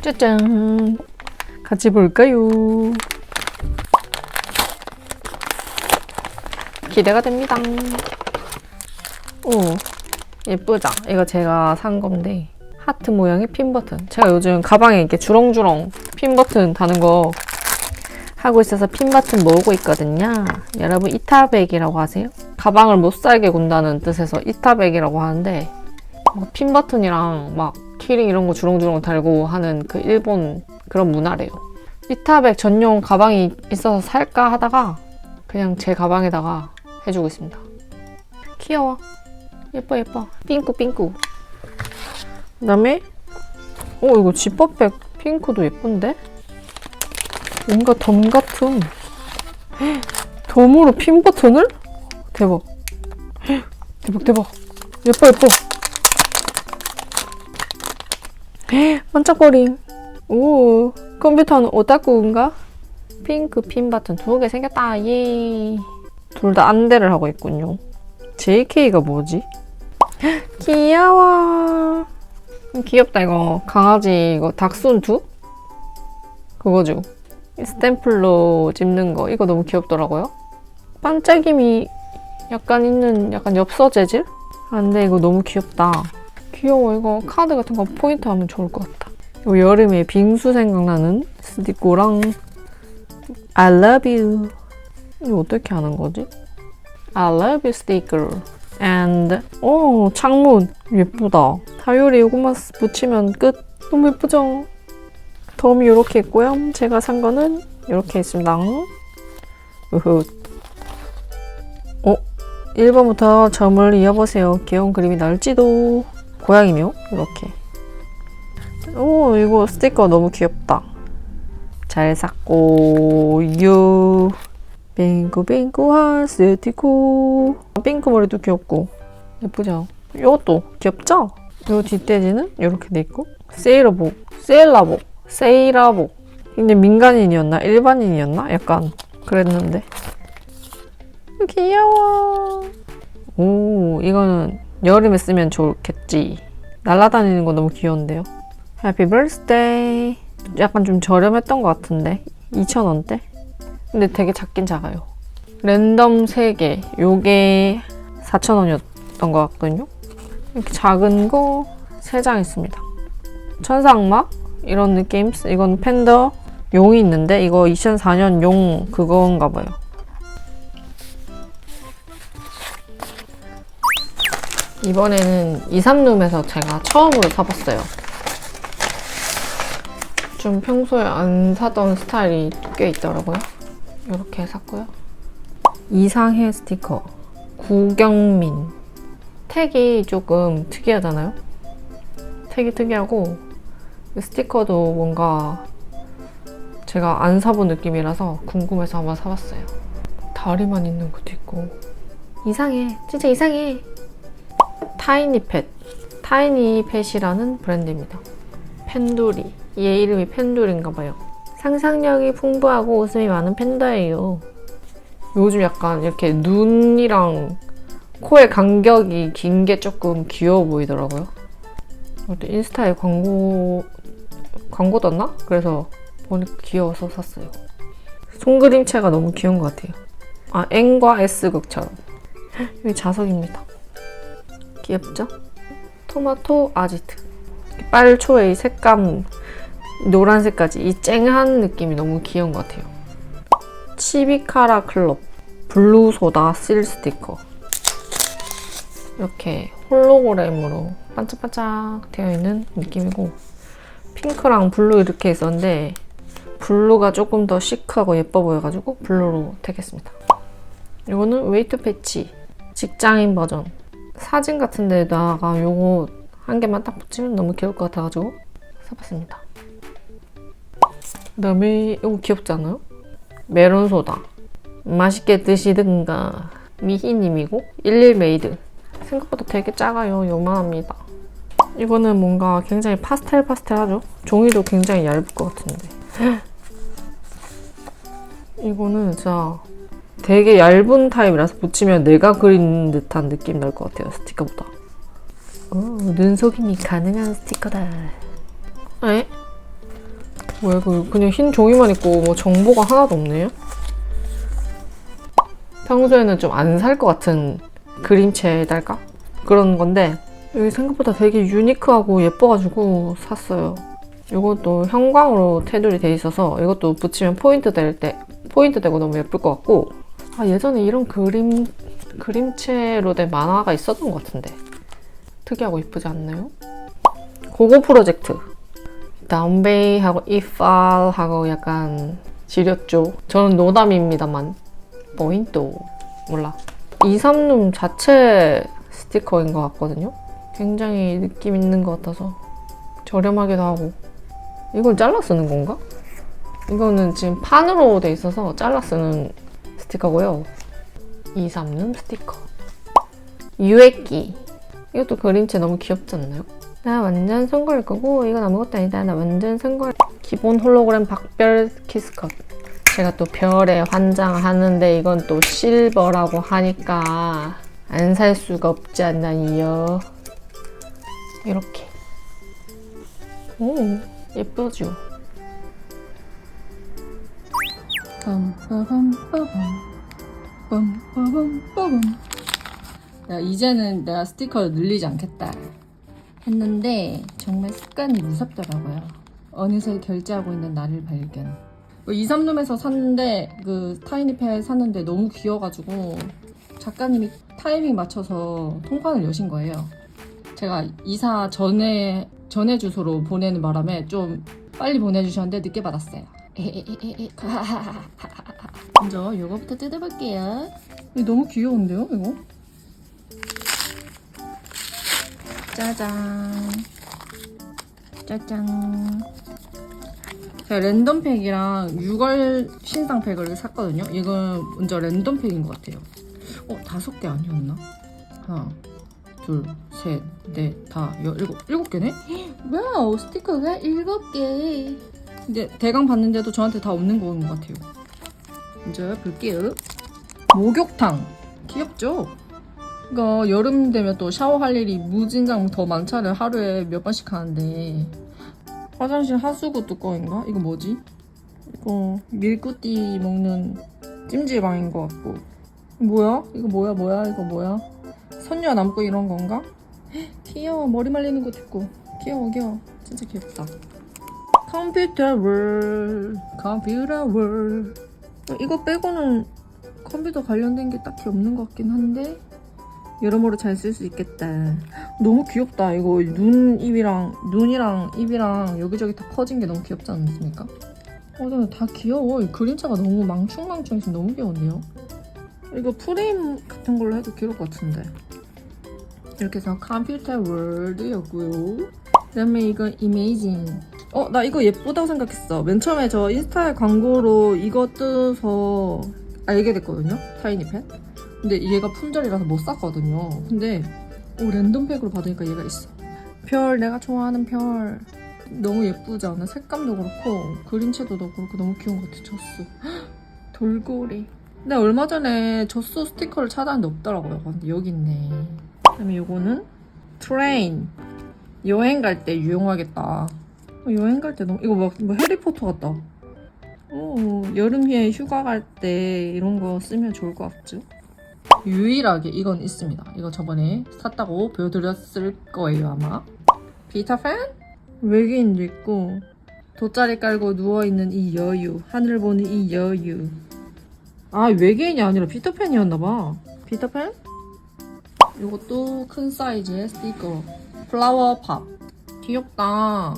짜잔. 같이 볼까요? 기대가 됩니다. 오, 예쁘죠? 이거 제가 산 건데 하트 모양의 핀 버튼. 제가 요즘 가방에 이렇게 주렁주렁 핀 버튼 다는 거 하고 있어서 핀 버튼 모으고 있거든요. 여러분 이타백이라고 하세요? 가방을 못 살게 군다는 뜻에서 이타백이라고 하는데 뭐핀 버튼이랑 막 키링 이런 거 주렁주렁 달고 하는 그 일본 그런 문화래요. 이타백 전용 가방이 있어서 살까 하다가 그냥 제 가방에다가 해주고 있습니다. 귀여워. 예뻐 예뻐. 핑크 핑크. 그다음에 어 이거 지퍼백 핑크도 예쁜데? 뭔가 덤 같은 헉, 덤으로 핀 버튼을? 대박. 헉, 대박 대박. 예뻐 예뻐. 반짝거림. 오 컴퓨터는 오타쿠인가? 핑크 핀 버튼 두 개 생겼다. 예. 둘 다 안대를 하고 있군요. JK가 뭐지? 헉, 귀여워. 음, 귀엽다 이거 강아지 이거 닥순투? 그거죠. 이 스탬플로 집는 거 이거 너무 귀엽더라고요. 반짝임이 약간 있는 약간 엽서 재질? 아, 근데 이거 너무 귀엽다. 귀여워 이거 카드 같은 거 포인트 하면 좋을 것 같다. 이거 여름에 빙수 생각나는 스티커랑 I love you 이거 어떻게 하는 거지? I love you sticker and 오 창문 예쁘다. 다이어리 이것만 붙이면 끝. 너무 예쁘죠? 덤이 이렇게 있고요. 제가 산 거는 이렇게 있습니다. 으흐. 어? 1번부터 점을 이어보세요. 귀여운 그림이 나올지도. 고양이 묘? 이렇게. 오, 이거 스티커 너무 귀엽다. 잘 샀고, 유. 빙고빙고한 스티커. 핑크 머리도 귀엽고. 예쁘죠? 이것도 귀엽죠? 요 뒷돼지는 이렇게 돼 있고. 세일러복. 세일라복. 세이라복. 근데 민간인이었나? 일반인이었나? 약간 그랬는데. 귀여워. 오, 이거는 여름에 쓰면 좋겠지. 날아다니는 거 너무 귀여운데요. 해피 birthday. 약간 좀 저렴했던 것 같은데. 2,000원대? 근데 되게 작긴 작아요. 랜덤 3개. 요게 4,000원이었던 것 같거든요. 이렇게 작은 거 3장 있습니다. 천상막? 이런 느낌. 이건 팬더 용이 있는데 이거 2004년 용 그건가 봐요. 이번에는 2, 3룸에서 제가 처음으로 사봤어요. 좀 평소에 안 사던 스타일이 꽤 있더라고요. 이렇게 샀고요. 이상해 스티커. 구경민. 택이 조금 특이하잖아요? 택이 특이하고 이 스티커도 뭔가 제가 안 사본 느낌이라서 궁금해서 한번 사봤어요. 다리만 있는 것도 있고 이상해. 진짜 이상해. 타이니펫. 타이니펫이라는 브랜드입니다. 펜두리. 얘 이름이 펜두리인가 봐요. 상상력이 풍부하고 웃음이 많은 팬더예요. 요즘 약간 이렇게 눈이랑 코의 간격이 긴 게 조금 귀여워 보이더라고요. 인스타에 광고 광고 떴나? 그래서 보니까 귀여워서 샀어요. 손그림체가 너무 귀여운 것 같아요. 아 N과 S극처럼. 여기 자석입니다. 귀엽죠? 토마토 아지트. 빨초의 색감 노란색까지 이 쨍한 느낌이 너무 귀여운 것 같아요. 치비카라 클럽 블루소다 실 스티커 이렇게 홀로그램으로 반짝반짝 되어 있는 느낌이고 핑크랑 블루 이렇게 있었는데 블루가 조금 더 시크하고 예뻐 보여가지고 블루로 택했습니다. 이거는 웨이트 패치 직장인 버전 사진 같은 데다가 요거 한 개만 딱 붙이면 너무 귀여울 것 같아가지고 사봤습니다. 그 다음에 이거 귀엽지 않아요? 메론 소다. 맛있게 드시든가. 미희님이고 11메이드. 생각보다 되게 작아요. 요만합니다. 이거는 뭔가 굉장히 파스텔 파스텔하죠? 종이도 굉장히 얇을 것 같은데. 이거는 진짜 되게 얇은 타입이라서 붙이면 내가 그린 듯한 느낌 날 것 같아요 스티커보다 오, 눈속임이 가능한 스티커다 에? 왜, 그, 그냥 흰 종이만 있고, 뭐, 정보가 하나도 없네요? 평소에는 좀 안 살 것 같은 그림체달까? 그런 건데, 여기 생각보다 되게 유니크하고 예뻐가지고 샀어요. 이것도 형광으로 테두리 돼 있어서 이것도 붙이면 포인트 될 때, 포인트 되고 너무 예쁠 것 같고, 아, 예전에 이런 그림, 그림체로 된 만화가 있었던 것 같은데. 특이하고 예쁘지 않나요? 고고 프로젝트. 다운베이하고 이팔하고 약간 지렸죠. 저는 노담입니다만. 뭐인 또 몰라. 23룸 자체 스티커인 것 같거든요. 굉장히 느낌 있는 것 같아서 저렴하기도 하고. 이걸 잘라 쓰는 건가? 이거는 지금 판으로 돼 있어서 잘라 쓰는 스티커고요. 23룸 스티커. 유액기. 이것도 그림체 너무 귀엽지 않나요? 나 완전 손걸 거고 이건 아무것도 아니다. 나 완전 손걸. 기본 홀로그램 박별 키스컷. 제가 또 별에 환장하는데 이건 또 실버라고 하니까 안 살 수가 없지 않나요? 이렇게. 오, 예쁘죠? 야 이제는 내가 스티커를 늘리지 않겠다 했는데 정말 습관이 무섭더라고요. 어느새 결제하고 있는 나를 발견. 2, 3룸에서 샀는데 그 타이니패 샀는데 너무 귀여워가지고 작가님이 타이밍 맞춰서 통관을 여신 거예요. 제가 이사 전에 전에 주소로 보내는 바람에 좀 빨리 보내주셨는데 늦게 받았어요. 먼저 이거부터 뜯어볼게요. 이거 너무 귀여운데요, 이거? 짜잔. 짜잔. 제가 랜덤팩이랑 6월 신상팩을 샀거든요. 이건 먼저 랜덤팩인 것 같아요. 어, 다섯 개 아니었나? 하나, 둘, 셋, 넷, 다, 여, 일곱, 일곱 개네? 와우, 스티커가 일곱 개. 근데 대강 봤는데도 저한테 다 없는 거인 것 같아요. 먼저 볼게요. 목욕탕 귀엽죠? 이거 여름 되면 또 샤워할 일이 무진장 더 많잖아요. 하루에 몇 번씩 하는데 화장실 하수구 뚜껑인가? 이거 뭐지? 이거 밀크띠 먹는 찜질방인 것 같고 뭐야? 이거 뭐야 뭐야 이거 뭐야? 선녀 남고 이런 건가? 헉, 귀여워 머리 말리는 것도 있고 귀여워 귀여워 진짜 귀엽다. 컴퓨터 월. 컴퓨터 월. 이거 빼고는 컴퓨터 관련된 게 딱히 없는 것 같긴 한데 여러모로 잘 쓸 수 있겠다. 너무 귀엽다. 이거 눈 입이랑 눈이랑 입이랑 여기저기 다 퍼진 게 너무 귀엽지 않습니까? 어 근데 다 귀여워. 이 그림체가 너무 망충망충해서 너무 귀여운데요? 이거 프레임 같은 걸로 해도 귀여울 것 같은데. 이렇게 해서 컴퓨터 월드였고요. 그 다음에 이거 이메이징 어, 나 이거 예쁘다고 생각했어. 맨 처음에 저 인스타 광고로 이거 뜨서 알게 됐거든요. 타이니펜. 근데 얘가 품절이라서 못 샀거든요. 근데 오, 랜덤팩으로 받으니까 얘가 있어. 별, 내가 좋아하는 별. 너무 예쁘지 않아? 색감도 그렇고 그림체도 그렇고 너무 귀여운 것 같아. 젖소. 헉, 돌고래. 근데 얼마 전에 젖소 스티커를 찾았는데 없더라고요. 근데 여기 있네. 그다음에 요거는 트레인. 여행 갈 때 유용하겠다. 어, 여행 갈 때 너무 이거 막 뭐 해리포터 같다. 오, 여름에 휴가 갈 때 이런 거 쓰면 좋을 것 같죠? 유일하게 이건 있습니다. 이거 저번에 샀다고 보여드렸을 거예요 아마. 비타팬? 외계인도 있고 돗자리 깔고 누워있는 이 여유 하늘 보는 이 여유 아 외계인이 아니라 피터팬이었나봐 피터팬? 이것도 큰 사이즈의 스티커 플라워 팝 귀엽다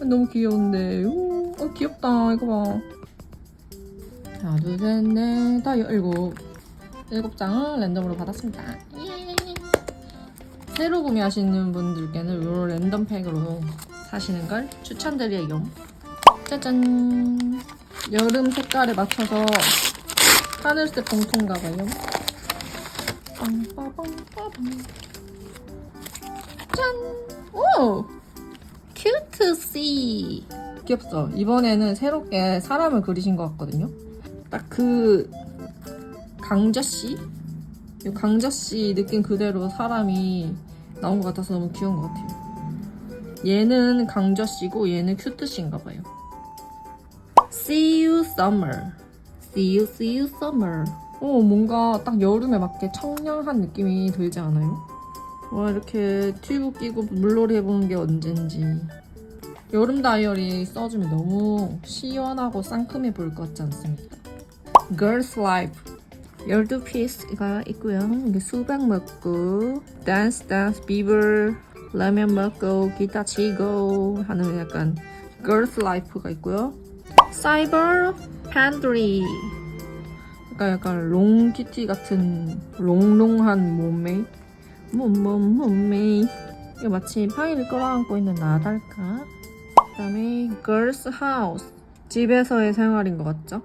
너무 귀여운데. 오, 어, 귀엽다. 이거 봐. 하나, 둘, 셋, 넷, 다 여- 일곱. 일곱 장을 랜덤으로 받았습니다. 예. 새로 구매하시는 분들께는 이 랜덤 팩으로 사시는 걸 추천드려요. 짜잔. 여름 색깔에 맞춰서 하늘색 봉투인가 봐요. 짠! 오! 큐트 씨 귀엽죠? 이번에는 새롭게 사람을 그리신 것 같거든요 딱 그 강저씨? 이 강저씨 느낌 그대로 사람이 나온 것 같아서 너무 귀여운 것 같아요 얘는 강저씨고 얘는 큐트씨인가 봐요 See you summer. See you, see you summer. 어, 뭔가 딱 여름에 맞게 청량한 느낌이 들지 않아요? 와, 이렇게 튜브 끼고 물놀이 해보는 게 언젠지. 여름 다이어리 써주면 너무 시원하고 상큼해 보일 것 같지 않습니까? Girls Life 12피스가 있고요. 이게 수박 먹고 댄스 댄스 비버 라면 먹고 기타 치고 하는 약간 Girls Life가 있고요. 사이버 팬드리 약간 약간 롱티티 같은 롱롱한 몸매 몸몸 몸매 이거 마치 파이를 끌어안고 있는 나달까 그 다음에 Girls House 집에서의 생활인 것 같죠?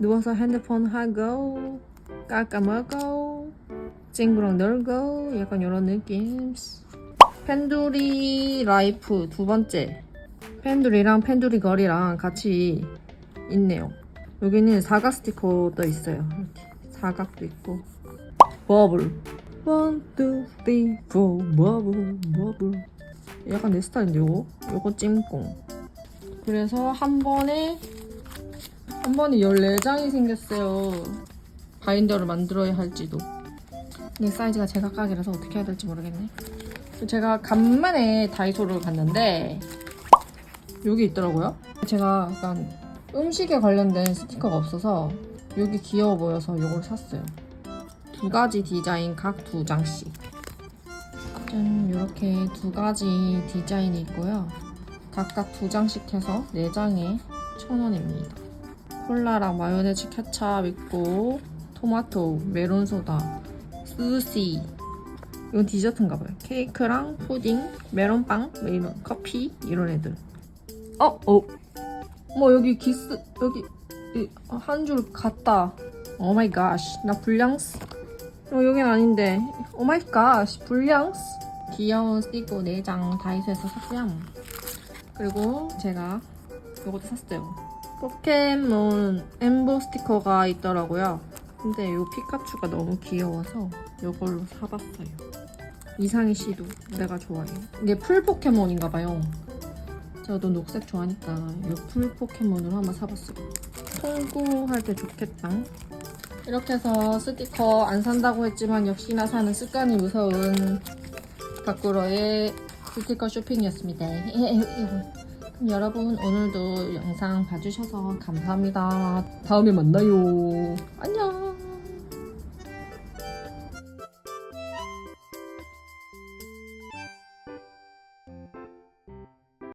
누워서 핸드폰 하고 깎아먹고 친구랑 놀고 약간 이런 느낌 펜두리 라이프 두 번째 펜두리랑 펜두리 거리랑 같이 있네요 여기는 사각 스티커도 있어요 이렇게 사각도 있고 버블 원, 투, 쓰리, 포 버블 버블 약간 내 스타일인데 요거? 요거 찜꽁 그래서 한 번에 한 번에 14장이 생겼어요. 바인더를 만들어야 할지도. 이 사이즈가 제각각이라서 어떻게 해야 될지 모르겠네. 제가 간만에 다이소를 갔는데 여기 있더라고요. 제가 약간 음식에 관련된 스티커가 없어서 여기 귀여워 보여서 이걸 샀어요. 두 가지 디자인 각 두 장씩. 짠, 이렇게 두 가지 디자인이 있고요. 각각 두 장씩 해서 네 장에 천 원입니다. 콜라랑 마요네즈 케찹 있고 토마토, 메론 소다, 스시 이건 디저트인가 봐요. 케이크랑 푸딩, 메론빵, 뭐 이런 커피 이런 애들. 어, 어. 뭐 여기 기스 여기 한 줄 갔다. 오 마이 갓. 나 불량스. 어, 여긴 아닌데. 오 마이 갓. 불량스. 귀여운 스티커 4장 다이소에서 샀고요. 그리고 제가 이것도 샀어요. 포켓몬 엠보 스티커가 있더라고요. 근데 이 피카츄가 너무 귀여워서 이걸로 사봤어요. 이상희 씨도 내가 좋아해요. 이게 풀 포켓몬인가 봐요. 저도 녹색 좋아하니까 이풀 포켓몬으로 한번 사봤어요. 통구할 때 좋겠다. 이렇게 해서 스티커 안 산다고 했지만 역시나 사는 습관이 무서운 밖으로의 스티커 쇼핑이었습니다. 그럼 여러분 오늘도 영상 봐주셔서 감사합니다. 다음에 만나요. 안녕.